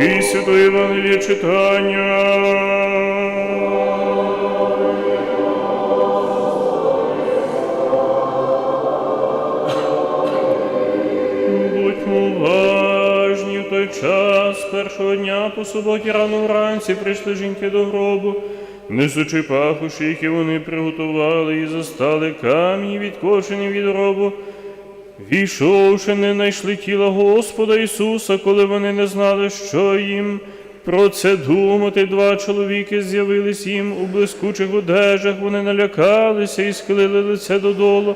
Роки Святого Євангелія читання. Будьмо уважні в той час першого дня по суботі рано вранці прийшли жінки до гробу, несучи пахощі, які вони приготували, і застали камінь, відкочені від гробу. Війшовши, не знайшли тіла Господа Ісуса, коли вони не знали, що їм про це думати. Два чоловіки з'явились їм у блискучих одежах, вони налякалися і схилили лице додолу.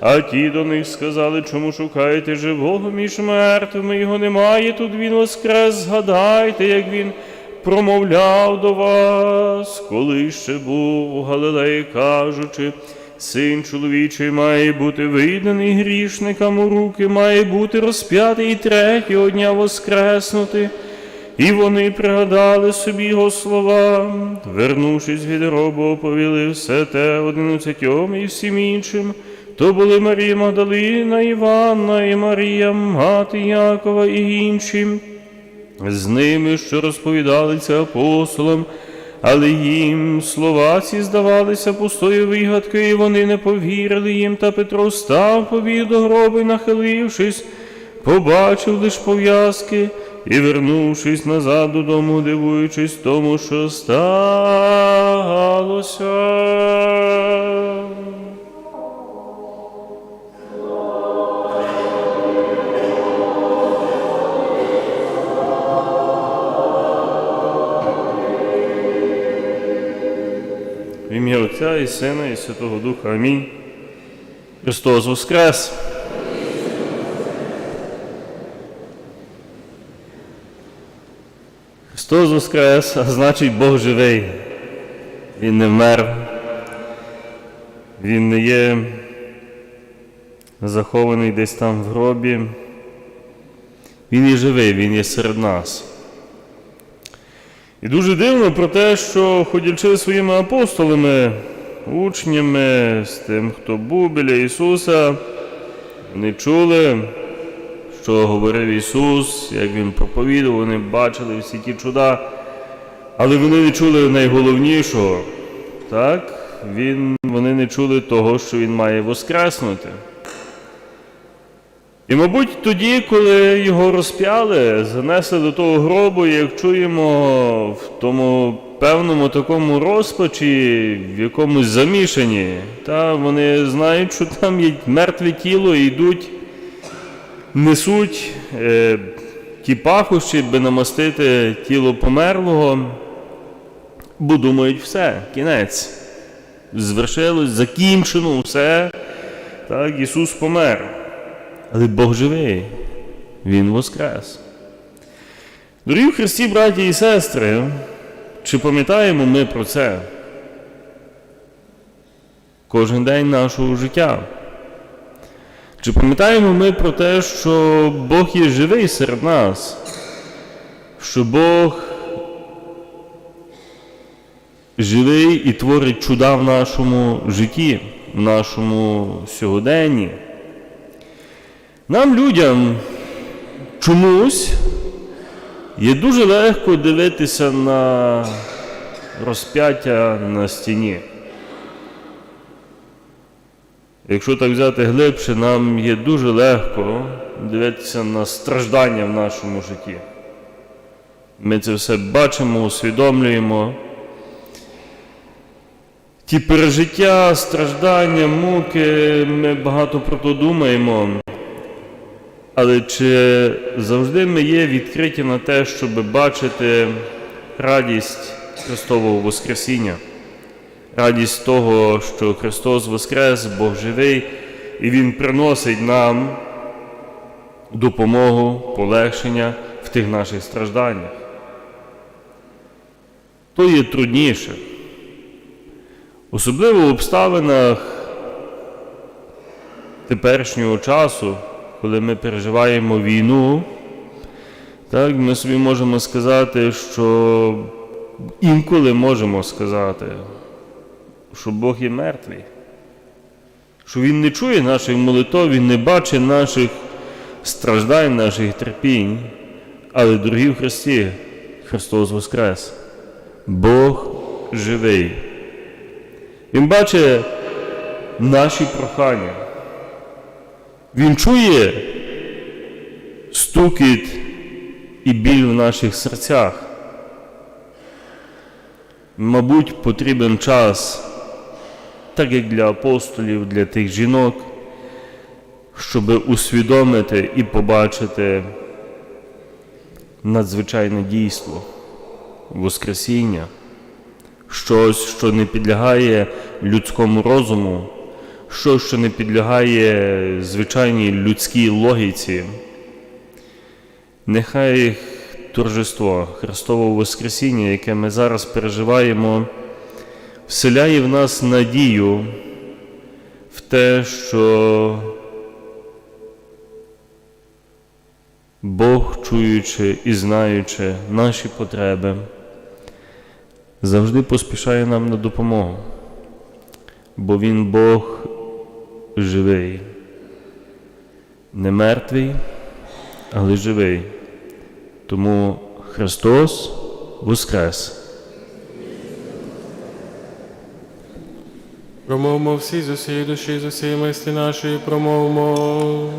А ті до них сказали, чому шукаєте живого між мертвими, його немає тут він воскрес. Згадайте, як він промовляв до вас, коли ще був у Галилеї, кажучи, син чоловічий має бути виданий грішникам у руки, має бути розп'ятий і третього дня воскреснути. І вони пригадали собі його слова, вернувшись від гробу, оповіли все те одинадцятьом і всім іншим. То були Марія Магдалина, Іванна і Марія, мати Якова і інші з ними, що розповідали це апостолам, але їм слова ці здавалися пустою вигадкою, і вони не повірили їм. Та Петро став побіг до гроби, нахилившись, побачив лиш пов'язки і, вернувшись назад додому, дивуючись тому, що сталося. В ім'я Отця і Сина, і Святого Духа. Амінь. Христос Воскрес! Христос Воскрес, а значить Бог живий. Він не вмер. Він не є захований десь там в гробі. Він є живий, Він є серед нас. І дуже дивно про те, що ходячи своїми апостолами, учнями, з тим, хто був біля Ісуса, вони чули, що говорив Ісус, як Він проповідував, вони бачили всі ті чуда, але вони не чули найголовнішого. Так? Він, вони не чули того, що Він має воскреснути. І, мабуть, тоді, коли його розп'яли, занесли до того гробу, як чуємо в тому певному такому розпачі, в якомусь замішанні, та вони знають, що там є мертве тіло і йдуть, несуть е, ті пахощі, би намастити тіло померлого, бо думають, все, кінець. Звершилось, закінчено, все. Так, Ісус помер. Але Бог живий, Він воскрес. Дорогі в Христі, браті і сестри, чи пам'ятаємо ми про це? Кожен день нашого життя. Чи пам'ятаємо ми про те, що Бог є живий серед нас, що Бог живий і творить чуда в нашому житті, в нашому сьогоденні? Нам, людям, чомусь є дуже легко дивитися на розп'яття на стіні. Якщо так взяти глибше, нам є дуже легко дивитися на страждання в нашому житті. Ми це все бачимо, усвідомлюємо. Ті пережиття, страждання, муки, ми багато про то думаємо. Але чи завжди ми є відкриті на те, щоб бачити радість Христового Воскресіння, радість того, що Христос Воскрес, Бог живий, і Він приносить нам допомогу, полегшення в тих наших стражданнях? То є трудніше. Особливо в обставинах теперішнього часу коли ми переживаємо війну, так, ми собі можемо сказати, що інколи можемо сказати, що Бог є мертвий, що Він не чує наших молитв, Він не бачить наших страждань, наших терпінь. Але, дорогі в Христі, Христос Воскрес. Бог живий. Він бачить наші прохання. Він чує стукіт і біль в наших серцях. Мабуть, потрібен час, так як для апостолів, для тих жінок, щоб усвідомити і побачити надзвичайне дійство, Воскресіння, щось, що не підлягає людському розуму, щось, що не підлягає звичайній людській логіці. Нехай торжество Христового Воскресіння, яке ми зараз переживаємо, вселяє в нас надію в те, що Бог, чуючи і знаючи наші потреби, завжди поспішає нам на допомогу, бо Він Бог живий, не мертвий, але живий. Тому Христос Воскрес! Промовмо всі з усієї душі, з усієї мислі нашої, промовмо.